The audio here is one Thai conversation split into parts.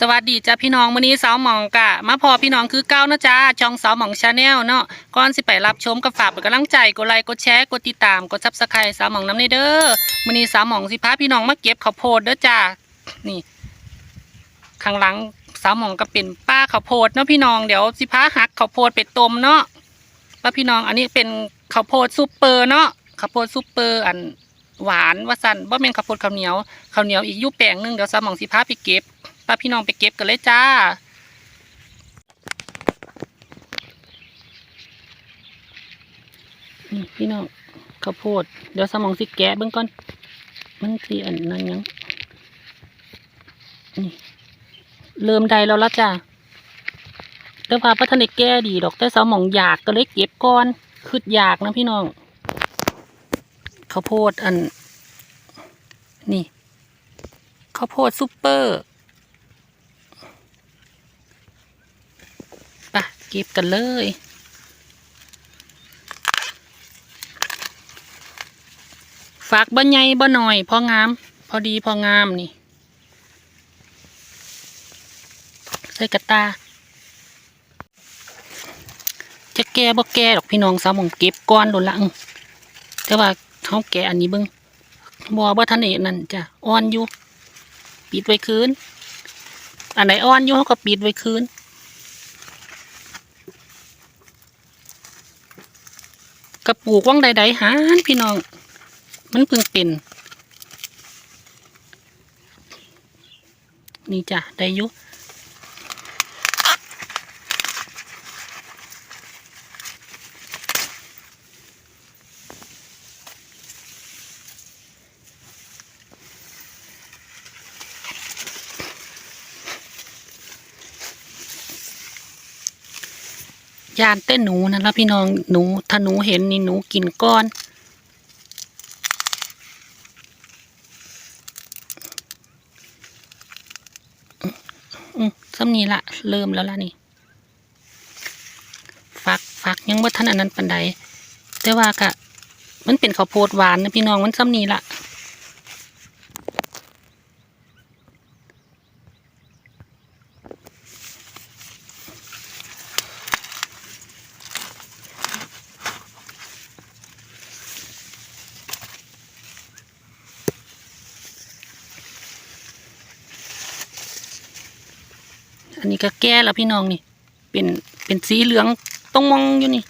สวัสดีจ้าพี่น้องมื้อนี้สาวหมองกะมาพอพี่น้องคือเก้านะจ้าช่องสาวหมองชาแนลเนาะก่อนสิไปรับชมกับฝากเป็นกำลังใจกดไลค์กดแชร์กดติดตามกดซับสไครต์สาวหมองน้ำในเด้อมื้อนี้สาวหมองสิพาพี่น้องมาเก็บข้าวโพดเด้อจ้านี่ข้างหลังสาวหมองก็เป็นป้าข้าวโพดเนาะพี่น้องเดี๋ยวสิพาหักข้าวโพดไปต้มเนาะป้าพี่น้องอันนี้เป็นข้าวโพดซุปเปอร์เนาะข้าวโพดซุปเปอร์อันหวานว่าสันบ่แม่นข้าวโพดข้าวเหนียวข้าวเหนียวอีกยุแปลงนึงเดี๋ยวสาวหมองสิพาไปเก็บ ป้าพี่น้องไปเก็บกันเลยจ้านี่พี่น้องข้าวโพด เดี๋ยวสมองสิแกะเบิ่งก่อน มันสีอันนั้นยังนี่เริ่มได้แล้วละจ้าแต่ว่าพัฒนาแก้ดีดอกแต่สมองอยากก็เลยเก็บก่อนคืออยากนะพี่น้องข้าวโพดอัน นี่ข้าวโพดซุปเปอร์ไปะเก็บกันเลยฝากบ่ใหญ่บ่หน่อยพองาม พอดีพองามนี่ใส่กระตา จะแก่บ่แก่ดอกพี่น้องสาวมองเก็บก้อนโดนละแต่ว่าเขาแก่อันนี้เบิ่งบ่บ่ทันเอกนั่นจ้ะอ่อนอยู่ ปิดไว้คืนอันไหนอ่อนอยู่เขาก็ปิดไว้คืน กระ ปลูกว่างใดๆหานพี่น้อง มันเพิ่งเป็น นี่จ้ะได้ยุ ยานเต้นหนูนั่นละพี่น้องหนูถ้าหนูเห็นนี่หนูกินก้อน อืมซ้ำนี้ละเริ่มแล้วล่ะนี่ฝักฝักยังว่าท่านอันนั้นปันใดแต่ว่ากะ มันเป็นข้าวโพดหวานนะพี่น้องมันซ้ำนี้ละ อันนี้ก็แก่แล้วพี่น้องนี่ เป็นเป็นสีเหลืองต้องมองอยู่นี่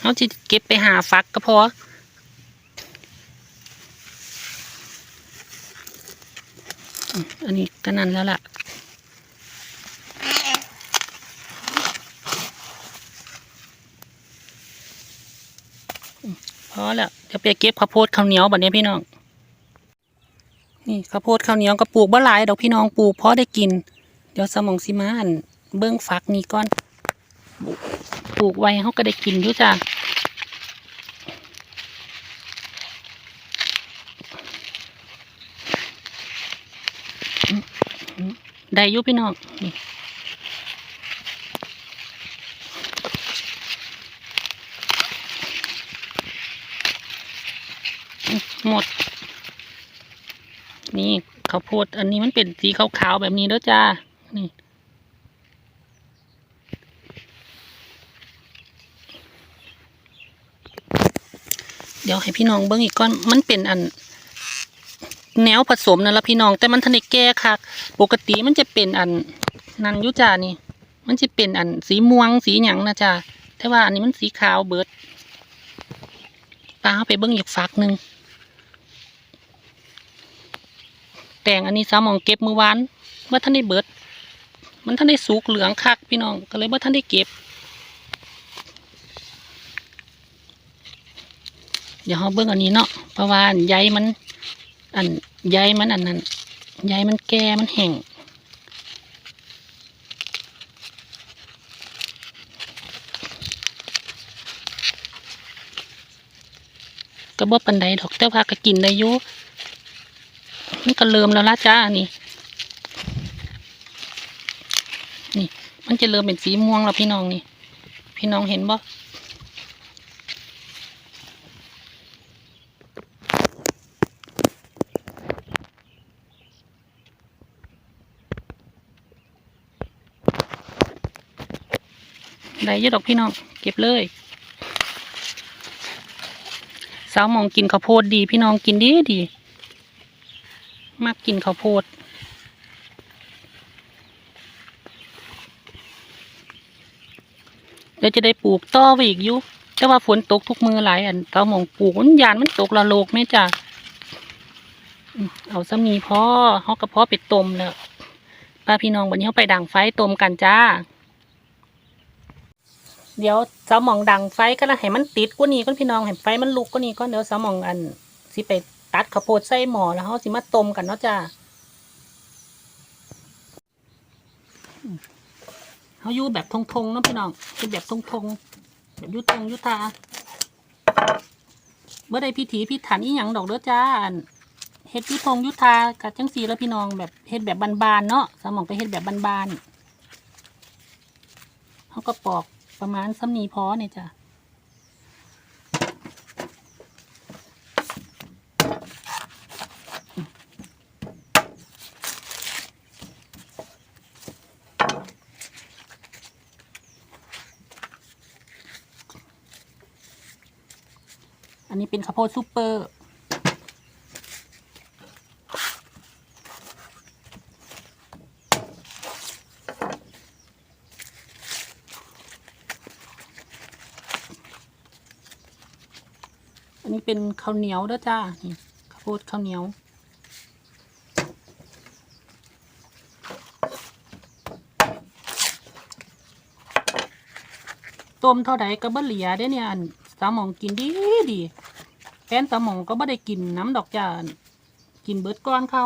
เขาจะเก็บไปหาฟักก็พอออันนี้ก็นั่นแล้วล่ะ พอแล้วเดี๋ยวไปเก็บข้าวโพดข้าวเหนียวแบบนี้พี่น้อง นี่ข้าวโพดข้าวเหนียวก็ปลูกบ่หลายดอกพี่น้องปลูกพอได้กิน เดี๋ยวสมองสิมาอันเบิ้องฟักนี่ก่อน ปลูกไว้เขาก็ได้กินอยู่จ้ะได้ยู่พี่น้องนี่ หมด นี่ข้าวโพดอันนี้มันเป็นสีขาวๆแบบนี้เด้อจ้า นี่ เดี๋ยวให้พี่น้องเบิ้งอีกก้อน มันเป็นอัน แนวผสมนั่นละพี่น้อง แต่มันทันได้แก้ค่ะ ปกติมันจะเป็นอันนันยุจานี่ มันจะเป็นอันสีม่วงสีหยังนะจ้าแต่ว่าอันนี้มันสีขาวเบิดปลาเอาไปเบิ้งอีกฝักหนึ่ง แต่ งอันนี้สาวมองเก็บมือวานว่าท่านได้เบิด มันท่านได้สุกเหลืองคักพี่น้องก็เลยว่าท่านได้เก็บ เดี๋ยวเราเบิ่งอันนี้เนาะเพราะว่าใยมัน อันใยมันอันนั้นใยมันแก่มันแห้งก็บ่ปันใดดอกแต่ว่าก็กินได้อยู่ มันก็เริ่มแล้วละจ้านี่ นี่ มันจะเริ่มเป็นสีม่วงแล้วพี่น้องนี่ พี่น้องเห็นบ่ได้เยอะดอกพี่น้อง เก็บเลยสาวมองกินข้าวโพดดี พี่น้องกินดีดี มากกินข้าวโพดเดี๋ยวจะได้ปลูกต่อไปอีกยู่แต่ว่าฝนตกทุกมือหลายอันสาหมองปลูกมันยานมันตกละโลกแม่จ้ะเอาซะมีพ่อเฮากระเพาะไปต้มแล้วป้าพี่น้องวันนี้เขาไปดังไฟต้มกันจ้า เดี๋ยวสาวหมองดังไฟก็แล้วให้มันติดกว่านี้ก่อนพี่น้องให้ไฟมันลุกกว่านี้ก่อนเดี๋ยวสาวหมองอันสิไป ตัดข้าวโพดใส่หม้อแล้วเขาสิมาต้มกันเนาะจ้าเขาอยู่แบบทงๆเนาะพี่น้องเป็นแบบทงๆแบบยุทงยุทธาเมื่อใดพิถีพิถันอีหยังดอกเด้อจ้าเฮ็ดยุทงยุทธากับจังสีแล้วพี่น้องแบบเฮ็ดแบบบานๆเนาะสมองไปเฮ็ดแบบบานๆเขาก็ปอกประมาณซ้ำนีพอเนี่ยจ้ะ เป็นข้าวโพดซูเปอร์ อันนี้เป็นข้าวเหนียวเด้อจ้า นี่ข้าวโพดข้าวเหนียว ต้มเท่าใดก็บ่เหลียได้เนี่ยอันสามองกินดีดีแฟนสามหมองก็บ่ได้กินน้ำดอกจานกินเบิดก้อนเขา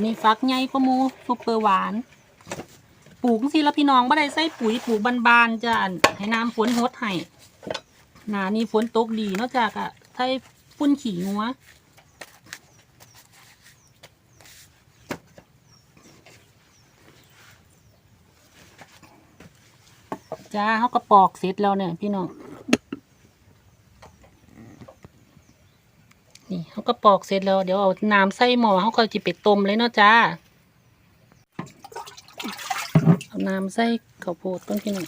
นนี้ฟักใหญ่กว่าหมูซุปเปอร์หวาน ปลูกสิแล้วพี่น้องบ่ได้ใส่ปุ๋ยปลูกบานๆจ้าให้น้ำฝนหดให้หนานี่ฝนตกดีนอกจากอะใส่ฝุ่นขี่งัวจ้าเขาก็ปอกเสร็จแล้วเนี่ยพี่น้อง เขาก็ปอกเสร็จแล้ว เดี๋ยวเอาน้ำใส่หม้อเขาก็จะไปต้มเลยเนาะจ้าเอาน้ำใส่ข้าวโพดต้นพี่น้อง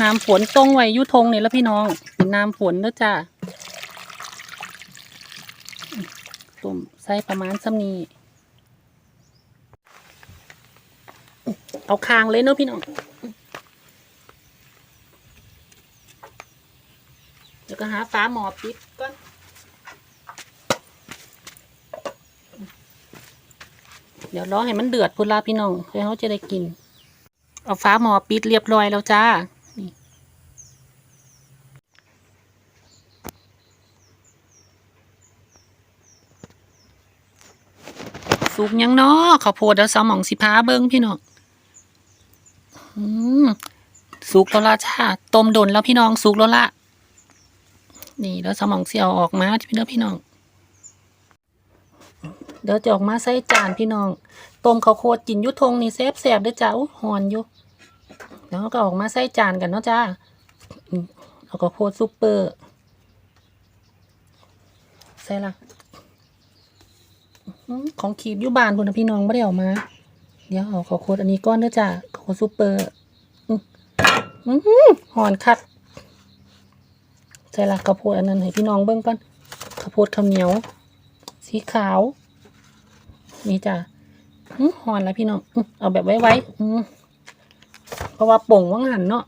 น้ำฝนตรงไว้ยุทงเนี่แล้วพี่น้องเป็นน้ำฝนเด้อจ้าต้มใส่ประมาณซ้ำนี้เอาคางเลยเนาะพี่น้องเดี๋ยวก็หาฟ้าหมอปิดก่อน เดี๋ยวรอให้มันเดือดพุนลาพี่น้องเพื่อเขาจะได้กิน เอาฟ้าหมอปิดเรียบร้อยแล้วจ้าสุกยังเนาะข้าวโพดแล้วสมองสิพาเบิ้งพี่น้องสุกแล้วละจ้าต้มดนแล้วพี่น้องสุกแล้วละนี่แล้วสมองเสียวออกมาพี่น้องพี่น้อง ดี๋ยวจะออกมาใส่จานพี่น้องต้มข้าวโพดกินยุทงนี่แซ่บแซ่บด้อจ้าอุ๊ยหอนอยู่แล้วก็ออกมาใส่จานกันเนาะจ้าเอาข้าวโพดซุปเปอร์ใส่ละของขีบยู่บ้านพุ่นนะพี่น้องไม่ได้ออกมา เดี๋ยวเอาข้าวโพดอันนี้ก้อนเด้อจ้าข้าวโพดซุปเปอร์อื้ออื้อหือนคัดใส่ละข้าวโพดอันนั้นให้พี่น้องเบิ่งก่อนข้าวโพดข้าวเหนียว สีขาว นี่จ้ะหอนแล้วพี่น้องเอาแบบไว้ๆอื้เพราะว่าป่งว่างหันเนาะ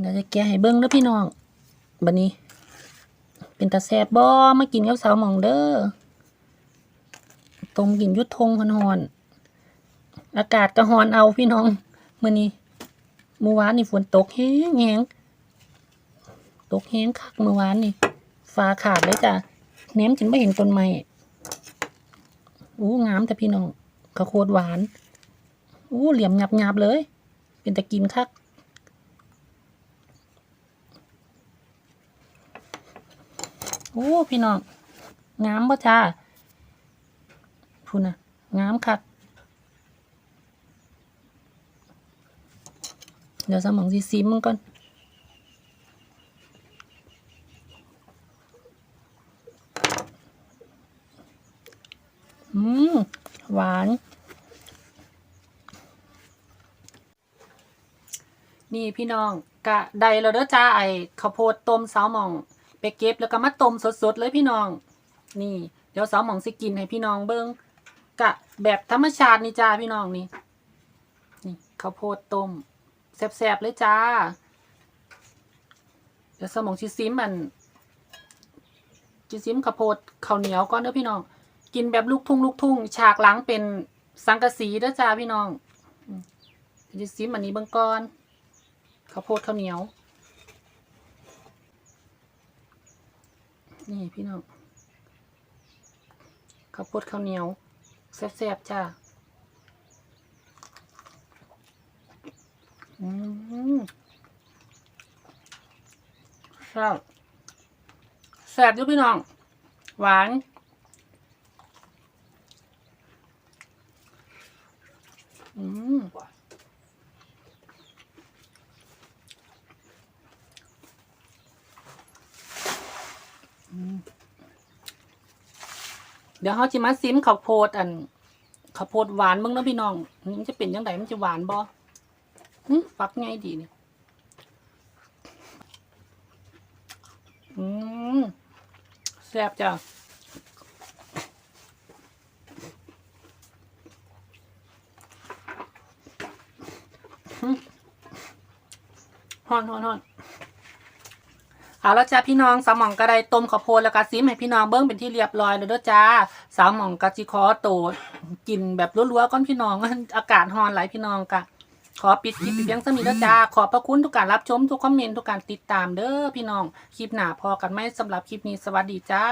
เดี๋ยวจะแกะให้เบิ้งเด้อพี่น้องบัดนี้ เป็นตาแซบบ่มากินกับสาวหมองเด้อต้มกินยุดทงหอนๆอากาศก็หอนเอาพี่น้องมื้อนี้เมื่อวานนี่ฝนตกแห้งแห้งตกแห้งคักเมื่อวานนี่ฟ้าขาดเลยจ้ะ แหนมจนไม่เห็นต้นไม้อู้งามแต่พี่น้องข้าวโพดหวานอู้เหลี่ยมหยับๆเลย เป็นตะกินคักโอ้พี่น้องงามป่ะจ้าพูดนะงามคักเดี๋ยวสมองซีซิมมันก่อน อืม หวาน นี่พี่น้องกะใดแล้วเด้อจ้าไอข้าวโพดต้มสาวหม่อง ไปเก็บแล้วก็มาต้มสดๆเลยพี่น้อง นี่เดี๋ยวสาวหม่องสิกินให้พี่น้องเบิ้งกะแบบธรรมชาตินี่จ้าพี่น้องนี่นี่ข้าวโพดต้มแซ่บๆเลยจ้า เดี๋ยวสาหมองชิซิมมันชิซิมข้าวโพดข้าวเหนียวก่อนเด้อพี่น้อง กินแบบลูกทุ่งลูกทุ่ง ฉากหลังเป็นสังกะสีด้อจ้าพี่น้องอืมชิซิมอันนี้เบิ้งก่อนข้าวโพดข้าวเหนียว นี่พี่น้องข้าวโพดข้าวเหนียวแซ่บๆจ้าอืมแซ่บแซ่บอยู่พี่น้อง หวาน อืมเดี๋ยวเขาจะมาซิมข้าวโพดอันข้าวโพดหวานมึงนะพี่น้อง มันจะเป็นยังไงมันจะหวานบ่ฟักไงดีเนี่ยอืมแซ่บจ้ะ ฮอนฮอนฮอนเอาแล้วจ้าพี่น้องสาวหม่องก็ไดต้มข้าวโพดแล้วก็ซิมให้พี่น้องเบิ้งเป็นที่เรียบร้อยแล้วเด้อจ้าสาวหม่องกะจิคอโตกินแบบรัวๆก้อนพี่น้องอากาศฮอนไหลพี่น้องกะขอปิดคลิปเพียงเท่านี้แล้วจ้าขอบพระคุณทุกการรับชมทุกคอมเมนต์ทุกการติดตามเด้อพี่น้องคลิปหนาพอกันไหมสำหรับคลิปนี้สวัสดีจ้า